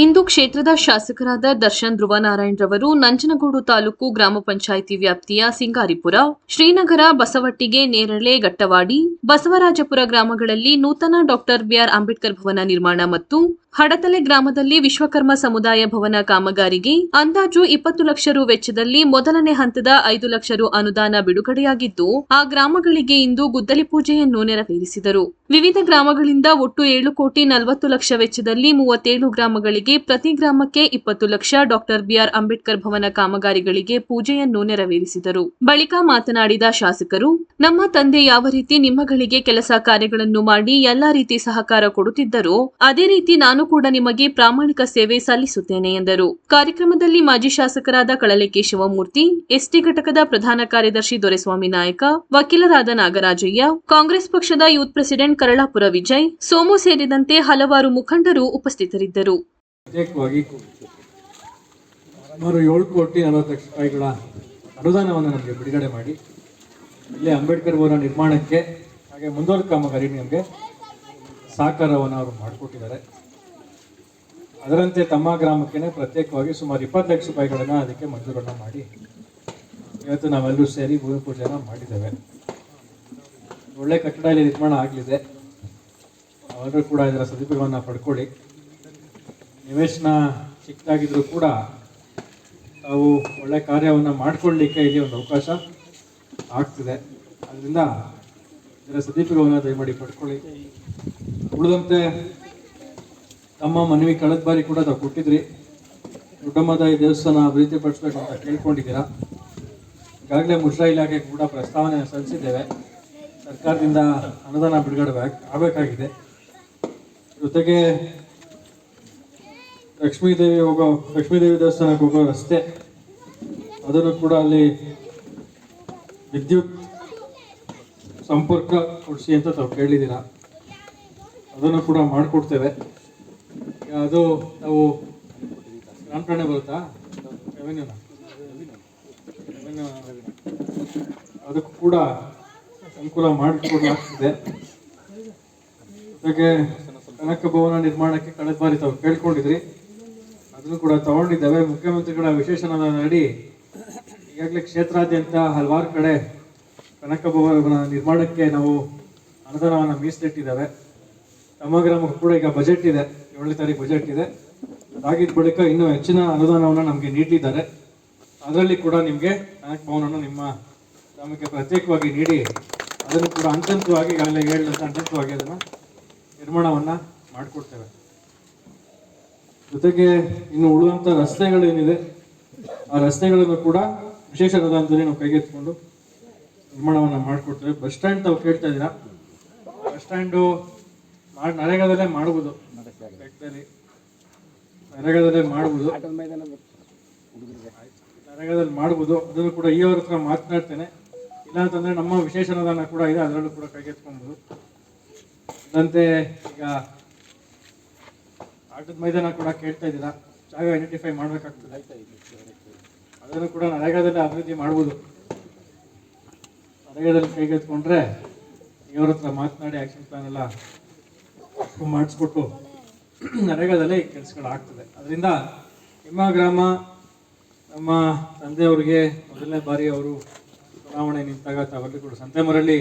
ಇಂದು ಕ್ಷೇತ್ರದ ಶಾಸಕರಾದ ದರ್ಶನ್ ಧ್ರುವನಾರಾಯಣ್ ರವರು ನಂಜನಗೂಡು ತಾಲೂಕು ಗ್ರಾಮ ಪಂಚಾಯಿತಿ ವ್ಯಾಪ್ತಿಯ ಸಿಂಗಾರಿಪುರ, ಶ್ರೀನಗರ ಬಸವಟ್ಟಿಗೆ ನೇರಳೆ ಗಟ್ಟವಾಡಿ, ಬಸವರಾಜಪುರ ಗ್ರಾಮಗಳಲ್ಲಿ ನೂತನ ಡಾಕ್ಟರ್ ಬಿಆರ್ ಅಂಬೇಡ್ಕರ್ ಭವನ ನಿರ್ಮಾಣ ಮತ್ತು ಹಡತಲೆ ಗ್ರಾಮದಲ್ಲಿ ವಿಶ್ವಕರ್ಮ ಸಮುದಾಯ ಭವನ ಕಾಮಗಾರಿಗೆ ಅಂದಾಜು ಇಪ್ಪತ್ತು ಲಕ್ಷ ರು ವೆಚ್ಚದಲ್ಲಿ ಮೊದಲನೇ ಹಂತದ ಐದು ಲಕ್ಷ ರು ಅನುದಾನ ಬಿಡುಗಡೆಯಾಗಿದ್ದು, ಆ ಗ್ರಾಮಗಳಿಗೆ ಇಂದು ಗುದ್ದಲಿ ಪೂಜೆಯನ್ನು ನೆರವೇರಿಸಿದರು. ವಿವಿಧ ಗ್ರಾಮಗಳಿಂದ ಒಟ್ಟು ಏಳು ಕೋಟಿ ನಲವತ್ತು ಲಕ್ಷ ವೆಚ್ಚದಲ್ಲಿ ಮೂವತ್ತೇಳು ಗ್ರಾಮಗಳಿಗೆ ಪ್ರತಿ ಗ್ರಾಮಕ್ಕೆ ಇಪ್ಪತ್ತು lakh doctor B R Ambedkar Bhavan ಕಾಮಗಾರಿಗಳಿಗೆ ಪೂಜೆಯನ್ನು ನೆರವೇರಿಸಿದರು. ಬಳಿಕ ಮಾತನಾಡಿದ ಶಾಸಕರು, ನಮ್ಮ ತಂದೆ ಯಾವ ರೀತಿ ನಿಮ್ಮಗಳಿಗೆ ಕೆಲಸ ಕಾರ್ಯಗಳನ್ನು ಮಾಡಿ ಎಲ್ಲಾ ರೀತಿ ಸಹಕಾರ ಕೊಡುತ್ತಿದ್ದರೋ, ಅದೇ ರೀತಿ ನಾನು ಕೂಡ ನಿಮಗೆ ಪ್ರಾಮಾಣಿಕ ಸೇವೆ ಸಲ್ಲಿಸುತ್ತೇನೆ ಎಂದರು. ಕಾರ್ಯಕ್ರಮದಲ್ಲಿ ಮಾಜಿ ಶಾಸಕರಾದ ಕಳಲೆ ಕೇಶವಮೂರ್ತಿ ಎಸ್ಟಿ ಘಟಕದ ಪ್ರಧಾನ ಕಾರ್ಯದರ್ಶಿ ದೊರೆಸ್ವಾಮಿ ನಾಯಕ, ವಕೀಲರಾದ ನಾಗರಾಜಯ್ಯ, ಕಾಂಗ್ರೆಸ್ ಪಕ್ಷದ ಯೂತ್ ಪ್ರೆಸಿಡೆಂಟ್ ಕರಳಾಪುರ ವಿಜಯ್, ಸೋಮು ಸೇರಿದಂತೆ ಹಲವಾರು ಮುಖಂಡರು ಉಪಸ್ಥಿತರಿದ್ದರು. ಪ್ರತ್ಯೇಕವಾಗಿ ಸುಮಾರು ಏಳು ಕೋಟಿ ನಲವತ್ತು ಲಕ್ಷ ರೂಪಾಯಿಗಳ ಅನುದಾನವನ್ನು ನಮಗೆ ಬಿಡುಗಡೆ ಮಾಡಿ. ಇಲ್ಲಿ ಅಂಬೇಡ್ಕರ್ ಅವರ ನಿರ್ಮಾಣಕ್ಕೆ ಹಾಗೆ ಮುಂದುವರೆದ ಕಾಮಗಾರಿ ನಮಗೆ ಸಹಕಾರವನ್ನು ಅವರು ಮಾಡಿಕೊಟ್ಟಿದ್ದಾರೆ. ಅದರಂತೆ ತಮ್ಮ ಗ್ರಾಮಕ್ಕೆ ಪ್ರತ್ಯೇಕವಾಗಿ ಸುಮಾರು ಇಪ್ಪತ್ತು ಲಕ್ಷ ರೂಪಾಯಿಗಳನ್ನು ಅದಕ್ಕೆ ಮಂಜೂರನ್ನು ಮಾಡಿ ಇವತ್ತು ನಾವೆಲ್ಲರೂ ಸೇರಿ ಭೂಮಿ ಪೂಜೆಯನ್ನು ಮಾಡಿದ್ದೇವೆ. ಒಳ್ಳೆ ಕಟ್ಟಡ ಇಲ್ಲಿ ನಿರ್ಮಾಣ ಆಗಲಿದೆ. ಅವರು ಕೂಡ ಇದರ ಸದುಪಯೋಗವನ್ನು ಪಡ್ಕೊಳ್ಳಿ. ನಿವೇಶನ ಚಿಕ್ಕದಾಗಿದ್ದರೂ ಕೂಡ ತಾವು ಒಳ್ಳೆ ಕಾರ್ಯವನ್ನು ಮಾಡಿಕೊಳ್ಳಲಿಕ್ಕೆ ಇಲ್ಲಿ ಒಂದು ಅವಕಾಶ ಆಗ್ತಿದೆ. ಅದರಿಂದ ಇದರ ಸದುಪಯೋಗವನ್ನು ದಯಮಾಡಿ ಪಡ್ಕೊಳ್ಳಿ. ಉಳಿದಂತೆ ತಮ್ಮ ಮನವಿ ಕಳೆದ ಬಾರಿ ಕೂಡ ತಾವು ಕೊಟ್ಟಿದ್ರಿ. ದೊಡ್ಡಮ್ಮದಾಯಿ ದೇವಸ್ಥಾನ ಅಭಿವೃದ್ಧಿಪಡಿಸ್ಬೇಕು ಅಂತ ಕೇಳ್ಕೊಂಡಿದ್ದೀರಾ. ಈಗಾಗಲೇ ಮುಜ್ರಾ ಇಲಾಖೆ ಕೂಡ ಪ್ರಸ್ತಾವನೆ ಸಲ್ಲಿಸಿದ್ದೇವೆ. ಸರ್ಕಾರದಿಂದ ಅನುದಾನ ಬಿಡುಗಡೆ ಆಗಬೇಕಾಗಿದೆ. ಜೊತೆಗೆ ಲಕ್ಷ್ಮೀದೇವಿ ಹೋಗೋ, ಲಕ್ಷ್ಮೀದೇವಿ ದೇವಸ್ಥಾನಕ್ಕೆ ಹೋಗೋ ರಸ್ತೆ. ಅದನ್ನು ಕೂಡ ಅಲ್ಲಿ ವಿದ್ಯುತ್ ಸಂಪರ್ಕ ಕೊಡಿಸಿ ಅಂತ ತಾವು ಕೇಳಿದ್ದೀರ. ಅದನ್ನು ಕೂಡ ಮಾಡಿಕೊಡ್ತೇವೆ. ಅದು ನಾವು ಪ್ರಾಣೆ ಬರುತ್ತಾ? ಅದಕ್ಕೂ ಕೂಡ ಅನುಕೂಲ ಮಾಡಿಕೊಡಲಾಗ್ತಿದೆ. ಜೊತೆಗೆ ಕನಕ ಭವನ ನಿರ್ಮಾಣಕ್ಕೆ ಕಳೆದ ಬಾರಿ ತಾವು ಕೇಳ್ಕೊಂಡಿದ್ರಿ. ಅದನ್ನು ಕೂಡ ತಗೊಂಡಿದ್ದೇವೆ. ಮುಖ್ಯಮಂತ್ರಿಗಳ ವಿಶೇಷ ಅಡಿ ಈಗಾಗಲೇ ಕ್ಷೇತ್ರಾದ್ಯಂತ ಹಲವಾರು ಕಡೆ ಕನಕ ಭವನ ನಿರ್ಮಾಣಕ್ಕೆ ನಾವು ಅನುದಾನವನ್ನು ಮೀಸಲಿಟ್ಟಿದ್ದೇವೆ. ಗ್ರಾಮಕ್ಕೂ ಕೂಡ ಈಗ ಬಜೆಟ್ ಇದೆ. ಏಳನೇ ತಾರೀಕು ಬಜೆಟ್ ಇದೆ. ಅದಾಗಿದ್ದ ಬಳಿಕ ಇನ್ನೂ ಹೆಚ್ಚಿನ ಅನುದಾನವನ್ನು ನಮಗೆ ನೀಡಿದ್ದಾರೆ ಅದರಲ್ಲಿ ಕೂಡ ನಿಮಗೆ ಕನಕ ಭವನವನ್ನು ನಿಮ್ಮ ಗ್ರಾಮಕ್ಕೆ ಪ್ರತ್ಯೇಕವಾಗಿ ನೀಡಿ ಅದನ್ನು ಕೂಡ ಅಂತಂತವಾಗಿ ಈಗಾಗಲೇ ಹೇಳಿದಂತೆ ಅಂತಂತವಾಗಿ ಅದನ್ನು ನಿರ್ಮಾಣವನ್ನು ಮಾಡಿಕೊಡ್ತೇವೆ. ಜೊತೆಗೆ ಇನ್ನು ಉಳಿದಂಥ ರಸ್ತೆಗಳೇನಿದೆ, ಆ ರಸ್ತೆಗಳನ್ನು ಕೂಡ ವಿಶೇಷ ಅನುದಾನದಲ್ಲಿ ನಾವು ಕೈಗೆತ್ತಿಕೊಂಡು ನಿರ್ಮಾಣವನ್ನು ಮಾಡಿಕೊಡ್ತೇವೆ. ಬಸ್ ಸ್ಟ್ಯಾಂಡ್ ತಾವು ಕೇಳ್ತಾ ಇದ್ದೀರಾ? ಬಸ್ ಸ್ಟ್ಯಾಂಡು ಮಾಡಿ, ನರೇಗಾದಲ್ಲೇ ಮಾಡ್ಬೋದು. ನರೇಗಾದಲ್ಲೇ ಮಾಡ್ಬೋದು. ನರೇಗಾದಲ್ಲಿ ಮಾಡ್ಬೋದು. ಅದನ್ನು ಕೂಡ ಈ ಅವ್ರ ಹತ್ರ ಮಾತನಾಡ್ತೇನೆ. ಇಲ್ಲ ಅಂತಂದ್ರೆ ನಮ್ಮ ವಿಶೇಷ ಅನುದಾನ ಕೂಡ ಇದೆ, ಅದರಲ್ಲೂ ಕೂಡ ಕೈಗೆತ್ಕೊಬೋದು ಅದಂತೆ ಈಗ ಆಟದ ಮೈದಾನ ಕೂಡ ಕೇಳ್ತಾ ಇದ್ದೀರಾ? ಜಾಗ ಐಡೆಂಟಿಫೈ ಮಾಡಬೇಕಾಗ್ತದೆ. ಅದನ್ನು ಕೂಡ ನರೇಗಾದಲ್ಲಿ ಅಭಿವೃದ್ಧಿ ಮಾಡ್ಬೋದು. ನರೇಗಾದಲ್ಲಿ ಕೈಗೆತ್ಕೊಂಡ್ರೆ ಇವ್ರ ಹತ್ರ ಮಾತನಾಡಿ ಆಕ್ಷನ್ ಪ್ಲಾನ್ ಎಲ್ಲ ಮಾಡಿಸ್ಬಿಟ್ಟು ನರೇಗಾದಲ್ಲಿ ಕೆಲಸಗಳು ಆಗ್ತದೆ. ಅದರಿಂದ ನಿಮ್ಮ ಗ್ರಾಮ, ನಮ್ಮ ತಂದೆಯವರಿಗೆ ಮೊದಲನೇ ಬಾರಿ ಅವರು ಚುನಾವಣೆ ನಿಂತಾಗ ತಾವಲ್ಲಿ ಕೂಡ ಸಂತೆಮರಳ್ಳಿ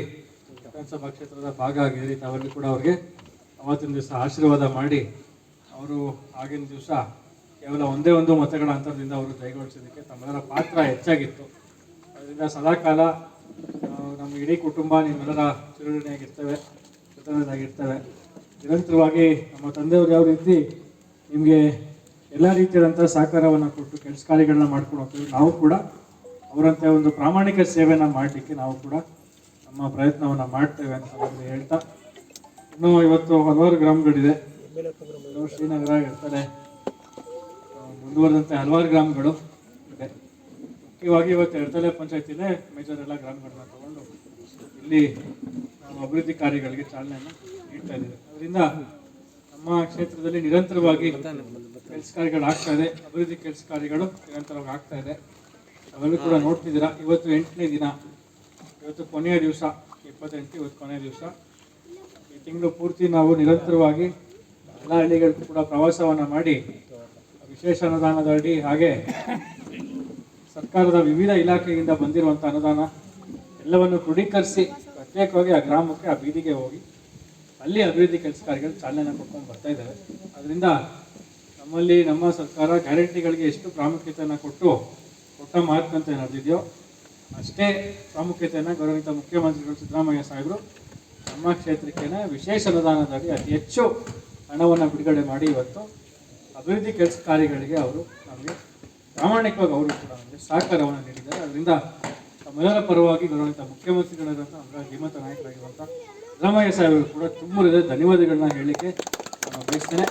ವಿಧಾನಸಭಾ ಕ್ಷೇತ್ರದ ಭಾಗ ಆಗಿದ್ರಿ ತಾವಲ್ಲಿ ಕೂಡ ಅವ್ರಿಗೆ ಅವತ್ತಿನ ದಿವಸ ಆಶೀರ್ವಾದ ಮಾಡಿ ಅವರು ಆಗಿನ ದಿವಸ ಕೇವಲ ಒಂದೇ ಒಂದು ಮತಗಳ ಅಂತರದಿಂದ ಅವರು ಜಯಗೊಳಿಸೋದಕ್ಕೆ ತಮ್ಮೆಲ್ಲರ ಪಾತ್ರ ಹೆಚ್ಚಾಗಿತ್ತು. ಅದರಿಂದ ಸದಾಕಾಲ ನಮ್ಮ ಇಡೀ ಕುಟುಂಬ ನಿಮ್ಮೆಲ್ಲರ ಚಿರಋಣಿಯಾಗಿರ್ತೇವೆ ಚಿತ್ರದಾಗಿರ್ತೇವೆ ನಿರಂತರವಾಗಿ ನಮ್ಮ ತಂದೆಯವರು ಯಾವ ರೀತಿ ನಿಮಗೆ ಎಲ್ಲ ರೀತಿಯಾದಂಥ ಸಹಕಾರವನ್ನು ಕೊಟ್ಟು ಕೆಲಸ ಕಾರ್ಯಗಳನ್ನ ಮಾಡ್ಕೊಂಡು ಹೋಗ್ತೀವಿ ನಾವು ಕೂಡ ಅವರಂತೆ ಒಂದು ಪ್ರಾಮಾಣಿಕ ಸೇವೆಯನ್ನು ಮಾಡಲಿಕ್ಕೆ ನಾವು ಕೂಡ ನಮ್ಮ ಪ್ರಯತ್ನವನ್ನು ಮಾಡ್ತೇವೆ ಅಂತ ಹೇಳ್ತಾ. ಇನ್ನೂ ಇವತ್ತು ಹಲವಾರು ಗ್ರಾಮಗಳಿದೆ. ಶ್ರೀನಗರ ಇರ್ತಾರೆ ಮುಂದುವರೆದಂತೆ ಹಲವಾರು ಗ್ರಾಮಗಳು ಇದೆ. ಮುಖ್ಯವಾಗಿ ಇವತ್ತು ಎಡ್ತಲೆ ಪಂಚಾಯತಿಲೇ ಮೇಜರ್ ಎಲ್ಲ ಗ್ರಾಮಗಳನ್ನ ತಗೊಂಡು ಇಲ್ಲಿ ನಾವು ಅಭಿವೃದ್ಧಿ ಕಾರ್ಯಗಳಿಗೆ ಚಾಲನೆಯನ್ನು ನೀಡ್ತಾ ಇದ್ದೀವಿ. ಅದರಿಂದ ನಮ್ಮ ಕ್ಷೇತ್ರದಲ್ಲಿ ನಿರಂತರವಾಗಿ ಕೆಲಸ ಕಾರ್ಯಗಳು ಆಗ್ತಾ ಇದೆ. ಅಭಿವೃದ್ಧಿ ಕೆಲಸ ಕಾರ್ಯಗಳು ನಿರಂತರವಾಗಿ ಆಗ್ತಾ ಇದೆ. ಅವೆಲ್ಲೂ ಕೂಡ ನೋಡ್ತಿದ್ದೀರಾ. ಇವತ್ತು ಎಂಟನೇ ದಿನ. ಇವತ್ತು ಕೊನೆಯ ದಿವಸ, ಇಪ್ಪತ್ತೆಂಟು, ಇವತ್ತು ಕೊನೆಯ ದಿವಸ. ಈ ತಿಂಗಳು ಪೂರ್ತಿ ನಾವು ನಿರಂತರವಾಗಿ ಎಲ್ಲ ಹಳ್ಳಿಗಳಿಗೂ ಕೂಡ ಪ್ರವಾಸವನ್ನು ಮಾಡಿ ವಿಶೇಷ ಅನುದಾನದ ಅಡಿ ಹಾಗೆ ಸರ್ಕಾರದ ವಿವಿಧ ಇಲಾಖೆಯಿಂದ ಬಂದಿರುವಂಥ ಅನುದಾನ ಎಲ್ಲವನ್ನು ಕ್ರೋಢೀಕರಿಸಿ ಪ್ರತ್ಯೇಕವಾಗಿ ಆ ಗ್ರಾಮಕ್ಕೆ, ಆ ಬೀದಿಗೆ ಹೋಗಿ ಅಲ್ಲಿ ಅಭಿವೃದ್ಧಿ ಕೆಲಸ ಕಾರ್ಯಗಳು ಚಾಲನೆ ಕೊಟ್ಕೊಂಡು ಬರ್ತಾ ಇದ್ದಾರೆ. ಅದರಿಂದ ನಮ್ಮಲ್ಲಿ ನಮ್ಮ ಸರ್ಕಾರ ಗ್ಯಾರಂಟಿಗಳಿಗೆ ಎಷ್ಟು ಪ್ರಾಮುಖ್ಯತೆಯನ್ನು ಕೊಟ್ಟು ಕೊಟ್ಟ ಮಾತಂತ ನಡೆದಿದೆಯೋ ಅಷ್ಟೇ ಪ್ರಾಮುಖ್ಯತೆಯನ್ನು ಗೌರವಿತ ಮುಖ್ಯಮಂತ್ರಿಗಳು ಸಿದ್ದರಾಮಯ್ಯ ಸಾಹೇಬರು ನಮ್ಮ ಕ್ಷೇತ್ರಕ್ಕೆ ವಿಶೇಷ ಅನುದಾನದಡಿ ಅತಿ ಹೆಚ್ಚು ಹಣವನ್ನು ಬಿಡುಗಡೆ ಮಾಡಿ ಇವತ್ತು ಅಭಿವೃದ್ಧಿ ಕೆಲಸ ಕಾರ್ಯಗಳಿಗೆ ಅವರು ನಮಗೆ ಪ್ರಾಮಾಣಿಕವಾಗಿ ಅವರು ಕೂಡ ನಮಗೆ ಸಹಕಾರವನ್ನು ನೀಡಿದ್ದಾರೆ. ಅದರಿಂದ ತಮ್ಮೆಲ್ಲರ ಪರವಾಗಿ ಗೌರವಿತ ಮುಖ್ಯಮಂತ್ರಿಗಳಾದಂಥ ಅವರ ಧೀಮಂತ ನಾಯಕರಾಗಿರುವಂಥ ಸಿದ್ದರಾಮಯ್ಯ ಸಾಹೇಬರು ಕೂಡ ತುಂಬ ಧನ್ಯವಾದಗಳನ್ನ ಹೇಳಲಿಕ್ಕೆ ನಾನು ಬಯಸ್ತೇನೆ.